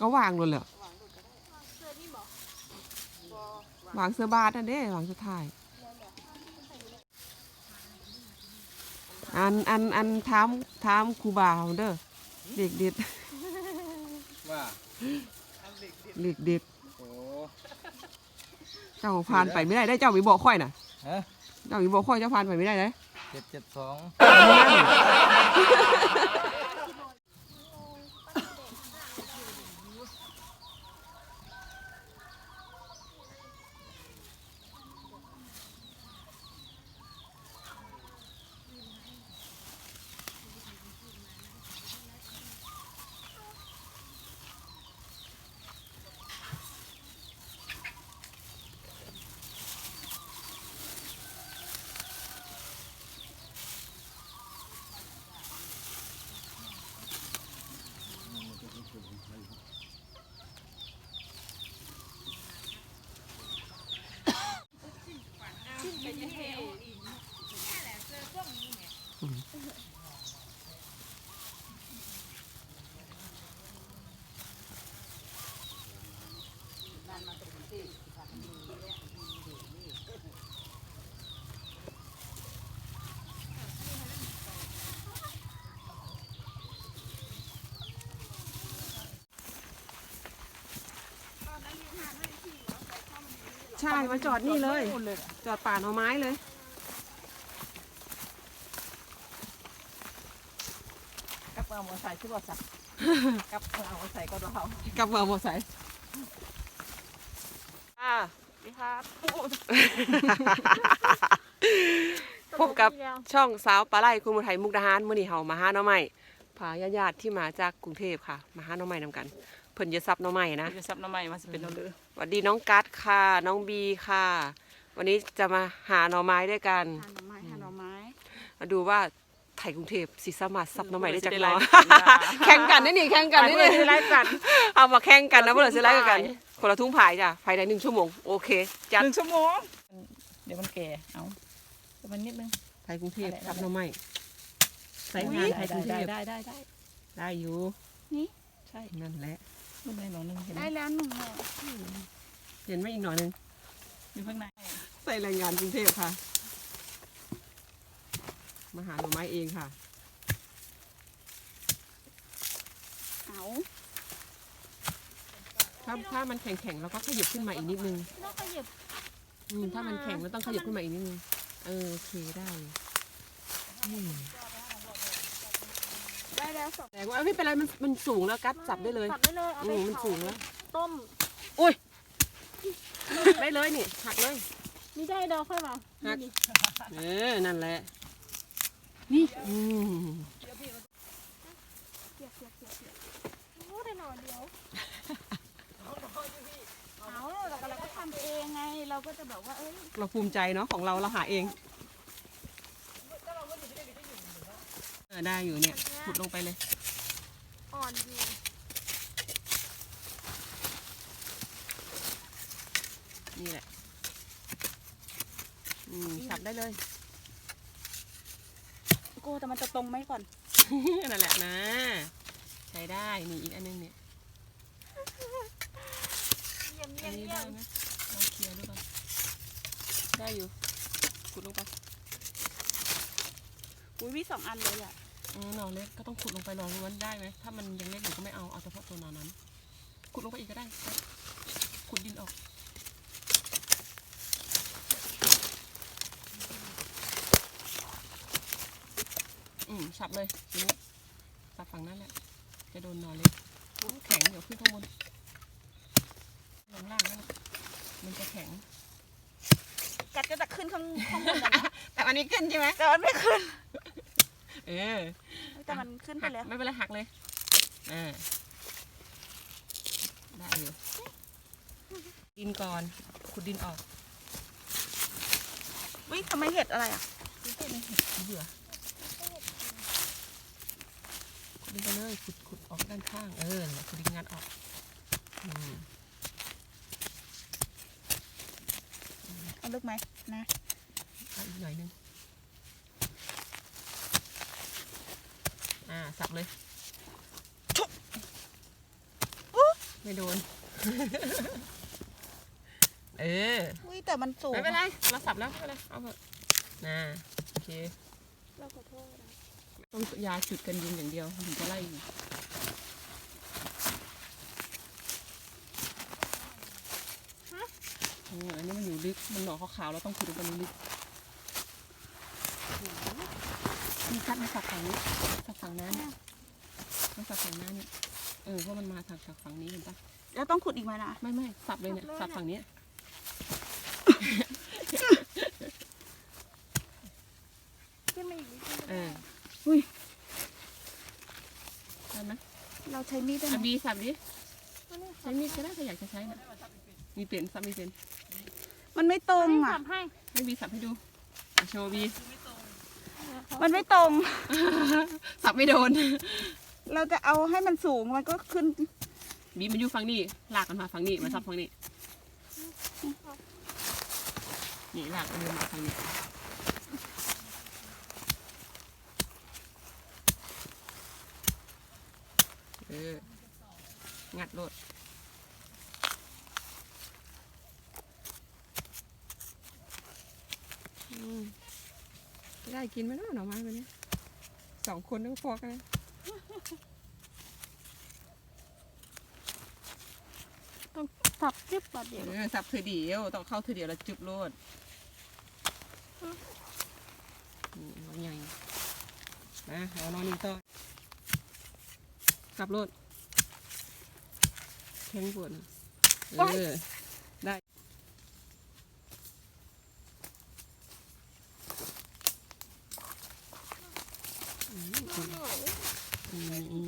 ก็วางเลยแหละวางดูก็ได้เสื้อนี่บอกพอวางเสื้อบาทนั่นเด้วางสุดท้าย อันอันอันถามถามครูบาวเด้อเด็กเด็ดว่าอันเด็กเด็ดเด็กเด็ดโอ้เจ้าผ่านไปไม่ได้ได้เจ้ามีบอกค่อยน่ะฮะเจ้ามีบอกค่อยเจ้าผ่านไปไม่ได้เลยเจ็ดเจ็ดสอง ใช่มาจอดนี่เลย จอดป่าหน่อไม้เลย กับเอาหัวใส่ที่บ่สักกับเอาหัวใส่ก็เรากลับมาบอใส่อ่าดีครับพบกับช่องสาวปลาไหลคุณมุไทยมุกดาหารมื่อนี้เฮามาหาหน้อใหม่พาญาติๆที่มาจากกรุงเทพค่ะ มาหาหน้อใหม่นำกัน เพิ่นจะซับหน้อใหม่นะจะซับน้ำใหม่มาสิเป็นน้ำเลือสวัสดีน้องกัดค่ะ น้องบีค่ะ วันนี้จะมาหาหน่อไม้ด้วยกัน หาหน่อไม้หาหน่อไม้มาดูว่าไทยกรุงเทพสิสามารถซับหน่อไม้ได้จากสิน้อได้แข่งกันนี่นี่แข่งกันนี่นี่นี่ไล่กัน เอามาแข่งกันนะเพื่อนสิไล่กันทุ่งผายคนละทุ่งผายจ้ะภายในหนึ่งชั่วโมงโอเคจัดหนึ่งชั่วโมง เดี๋ยวมันแก่ เอาเดี๋ยวมันนิดนึง ไทยกรุงเทพได้ได้ซับหน่อไม้ใส่งานไทยกรุงเทได้พได้ได้ได้ได้อยู่ใช่นั่นแหละ มันได้หน่อยนึงเห็นไหมได้แล้วหนึ่งหน่อเห็นไหมอีกหน่อยหนึงอยู่ข้างในใส่แรงงานกรุงเทพค่ะ มาหาหน่อไม้เองค่ะเอาถ้าถ้ามันแข็งๆเราก็ขยับขึ้นมาอีกนิดนึงแล้วก็หยิบอืมถ้ามันแข็งเราต้องขยับขึ้นมาอีกนิดนึงเออโอเคได้อืมได้ แล้วสองแต่ว่าไม่เป็นไรมันมันสูงแล้วกัดจับได้เลยจับได้เลยเอาอืไปมมันเผาสูงแล้ว ต้มได้เลยนี่หักเลย นี่ได้ดอกค่อยมาหัก นี่เออ นั่นแหละ นี่อืมเสียบเสียบเสียบเสียบโอ้ได้หน่อเดียวเอาเราก็เราก็ทำเองไง เราก็จะแบบว่าเอ้ย เราภูมิใจเนาะของเราเราหาเองเออ ได้อยู่เนี่ยขุดลงไปเลย อ่อนดีนี่แหละอืมสับได้เลย กูแต่มันจะตรงไหมก่อน นั่นแหละนะ ใช้ได้นี่อีกอันนึงเนี่ยเยี่ยมอัเยี่ยนมนี้เยี่ยได้มไหมลองเคลียร์ดูก่อนได้อยู่ขุดลงไป อุ้ยมีสองอันเลยอะเออ หนอนเล็กก็ต้องขุดลงไปลองดูว่าได้ไหมถ้ามันยังเล็กอยู่ก็ไม่เอาเอาเฉพาะตัวหนอนนั้น ขุดลงไปอีกก็ได้ ขุดดินออกอืมสับเลยทีนี้สับฝั่งนั้นแหละ จะโดนหนอนเล็กอุ๊ยแข็งเดี๋ยวขึ้นข้างบนลงล่างนั่นแหละมันจะแข็ง กัดก็จะขึ้นข้างข้างบนอะนะแต่อันนี้ขึ้นใช่ไหมแต่มันไม่ขึ้น เออแต่มันขึ้นไปหักแล้ว ไม่เป็นไรหักเลยอ่าได้อยู่ดินก่อน ขุดดินออกวิทำไมเห็ดอะไรอะไม่ใช่ไม่เห็ดเบื่อขุดดินไปเลยขุดขุดออกด้านข้าง เออนั่นแหละขุดดินงานออกอืมเอาลึกไหมนะเอาอีกหน่อยนึง อ่าสับเลยไม่โดน เออ อุ้ยแต่มันสูงไม่เป็นไร เราสับแล้วไม่เป็นไร เอาเถอะน่าโอเค เราขอโทษนะต้องยาจุดกันยุงอย่างเดียวถึงจะไล่ยุงเอออันนี้มันอยู่ลึก มันหนอกขาวๆเราต้องขุดลงไปลึกนี่คัดมาสับฝั่งนี้สับ ฝั่งนั้นเนี่ยมาสับฝั่งหน้าเนี่ยเออเพราะมันมาจากจากฝั่งนี้เห็นปะแล้วต้องขุดอีกไหมนะไม่ไม่สับเลยเนี่ยสับฝั่งเนี้ยที่ไม่อีกนิดนึงเอออุ้ยได้ไหมเราใช้มีดได้ไหมอะบีสับดิใช้มีดก็ได้ถ้าอยากจะใช้นะมีเป็นสับมีเป็นมันไม่ตรงอะ ทำให้ ให้บีสับให้ดูอะโชว์บี มันไม่ตรง สับไม่โดน เราจะเอาให้มันสูงมันก็ขึ้น บีมันอยู่ฝั่งนี้ลากกันมาฝั่งนี้มาสับฝั่งนี้ นี่ลากกันมาฝั่งนี้เอองัดโลดอืม ได้กินไหมเนาะหน่อไม้วันนี้สองคนต้องพอกันนะสับจิ๊บปัดเดียวเออสับเธอเดียวต้องเข้าเธอเดียวแล้วจุบโลดนี่เอาใหญ่นะเอานอนนี่ต่อสับโลดแข็งปวดนะเออได้อืมอืมอืม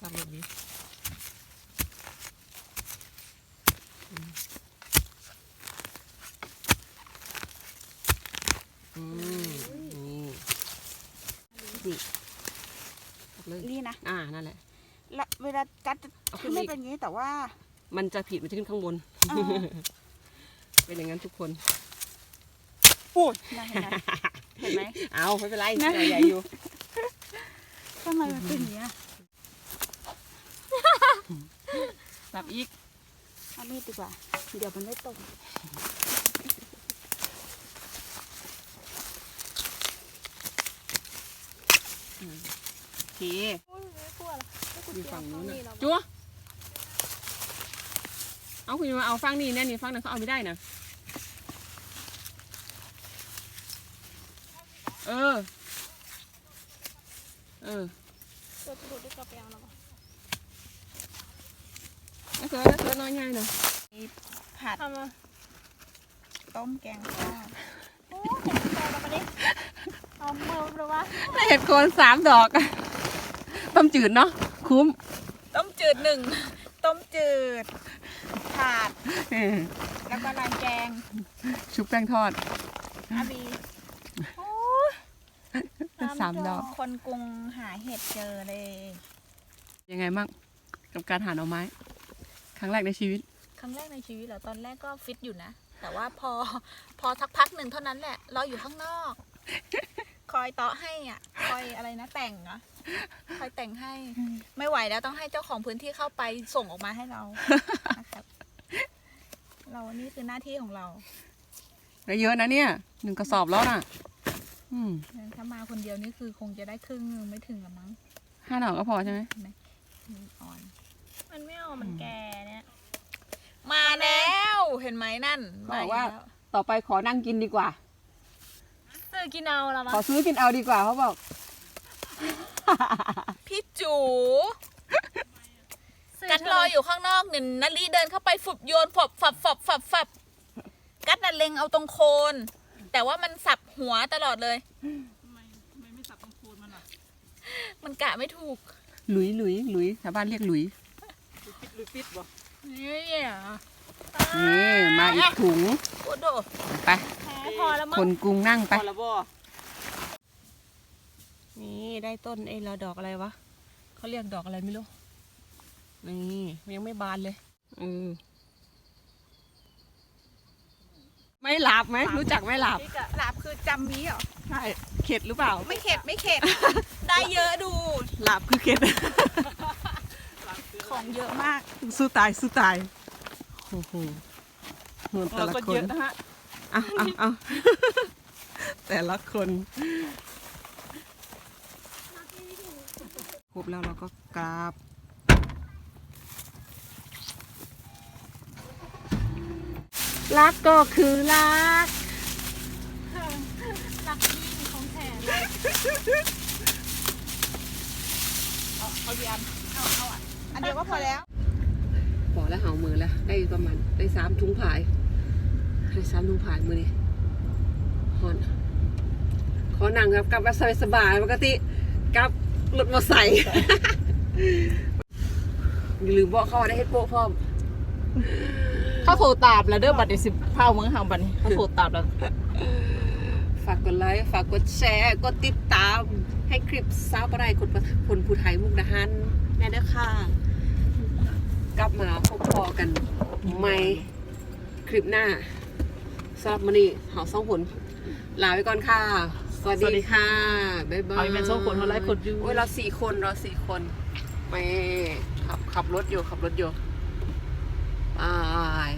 สับโลดดิอืมนี่สับเลย นี่นะ อ่า นั่นแหละ และ เวลากัดจะเอาขึ้นไม่อีกเป็นอย่างนี้แต่ว่า มันจะผิดมันจะขึ้นข้างบน อ่า เป็นอย่างนั้นทุกคน ปูดนะเห็นไหมเห็นไหม เอาไม่เป็นไรนะ เราใหญ่อยู่ ทำไมมันเป็นอย่างนี้ยสับอีก เอามีดดีกว่า เดี๋ยวมันไม่ตรงโอเค อกไม่กลัวอยู่ฝั่งนู้นเดี๋น่ะยวจัวเอาคุณมาเอาฟังนี่แน่นี่ฟังนั้นเขาเอาไม่ได้นะเออ เออเราจะดูดด้วยกระเปียงแล้วก็นักเสือนักเสือน้อยง่ายหน่อยผัดทำมาต้มแกงทอดโอ้เห็นใจเราไปดิเอามือหรือวะได้เห็ดโคนสามดอกต้มจืดเนาะ คุ้ม ต้มจืดหนึ่ง ต้มจืดผัดเออแล้วก็รานแกง ชุบแป้งทอดอาบีสามดอก คนกรุงหาเห็ดเจอเลย ยังไงบ้างกับการหาหน่อไม้ ครั้งแรกในชีวิต ครั้งแรกในชีวิตเหรอ ตอนแรกก็ฟิตอยู่นะ แต่ว่าพอ พอสักพักหนึ่งเท่านั้นแหละ เราอยู่ข้างนอก คอยเตาะให้อะ คอยอะไรนะแต่งเหรอคอยแต่งให้ ไม่ไหวแล้วต้องให้เจ้าของพื้นที่เข้าไปส่งออกมาให้เรานะครับเรานี่คือหน้าที่ของเราได้เยอะนะเนี่ยหนึ่งกระสอบแล้วน่ะ อืมถ้ามาคนเดียวนี่คือคงจะได้ครึ่งนึงไม่ถึงละมั้งห้าดอกก็พอใช่ไหมมีอ่อน มันไม่เอามันแก่เนี่ย มาแล้วเห็นไหมนั่นบอกว่ามแล้วต่อไปขอนั่งกินดีกว่า ซื้อกินเอาละขมั้อซื้อกินเอาดีกว่าเขาบอก พี่จูซื้กัดรออยู่ข้างนอกหนึ่งนาลีเดินเข้าไปฝุบโยนฝบฝับฝับฝับฝับกัดน่ะเล็งเอาตรงโคน แต่ว่ามันสับหัวตลอดเลย ทำไมทำไมไม่สับตรงโคนมันอะมันกะไม่ถูกหลุยหลุยหลุยชาวบ้านเรียกหลุยหรือปิดบ่นี่อะนี่มาอีกถุงโอ้โดไปแพ้พอแล้วมั้คงนกรุงนั่งพไปอแล้วบ่นี่ได้ต้นไอ้เราดอกอะไรวะเขาเรียกดอกอะไรไม่รู้ นี่มันยังไม่บานเลยเออไม่ไม่หลับไหมรู้จักไม่หลับ หลับคือจำมีเหรอ ใช่ เข็ดหรือเปล่า ไม่เข็ดไม่เข็ด ได้เยอะดู หลับคือเข็ด ของเยอะมาก สู้ตายสู้ตาย โอ้โหโหนแต่เราละก็คนเยอะนะฮะ เอาเอาเอาแต่ละคนครบแล้วเราก็กราบรักก็คือรัก รักยิ่งของแถมเอาเอาดีอันเอาเอาอะอันเดียวก็พอแล้ว พอแล้วเหามือแล้ว ได้ประมาณได้สามถุงผายได้ สามถุงผายมือนี่ฮอนขอนั่งครับกลับมาสบายๆปกติกลับรถมาใส่อย่าลืมบอกเขาว่าได้เฮ็ดโป๊ะพร้อมเขาโทรตามแล้วเด้อบัตรเดี๋ยวสิเผาเมืองเฮาบัดนี้เขาโทรตามแล้ว ฝากกดไลค์ฝากกดแชร์กดติดตามให้คลิปสาวประไดคนประคนผู้ไทยมุกดาหารแน่เด้อค่ะ กลับมาพบพอกันใหม่คลิปหน้า สำหรับมื้อนี้เฮาสองคนลาไปก่อนค่ะ สวัสดีค่ะ บ๊ายบายเอาอีเมนสองคนเขาไลฟ์คนอยู่ โอ้ยเราสี่คนเราสี่คนไม่ขับขับรถอยู่ขับรถอยู่บาย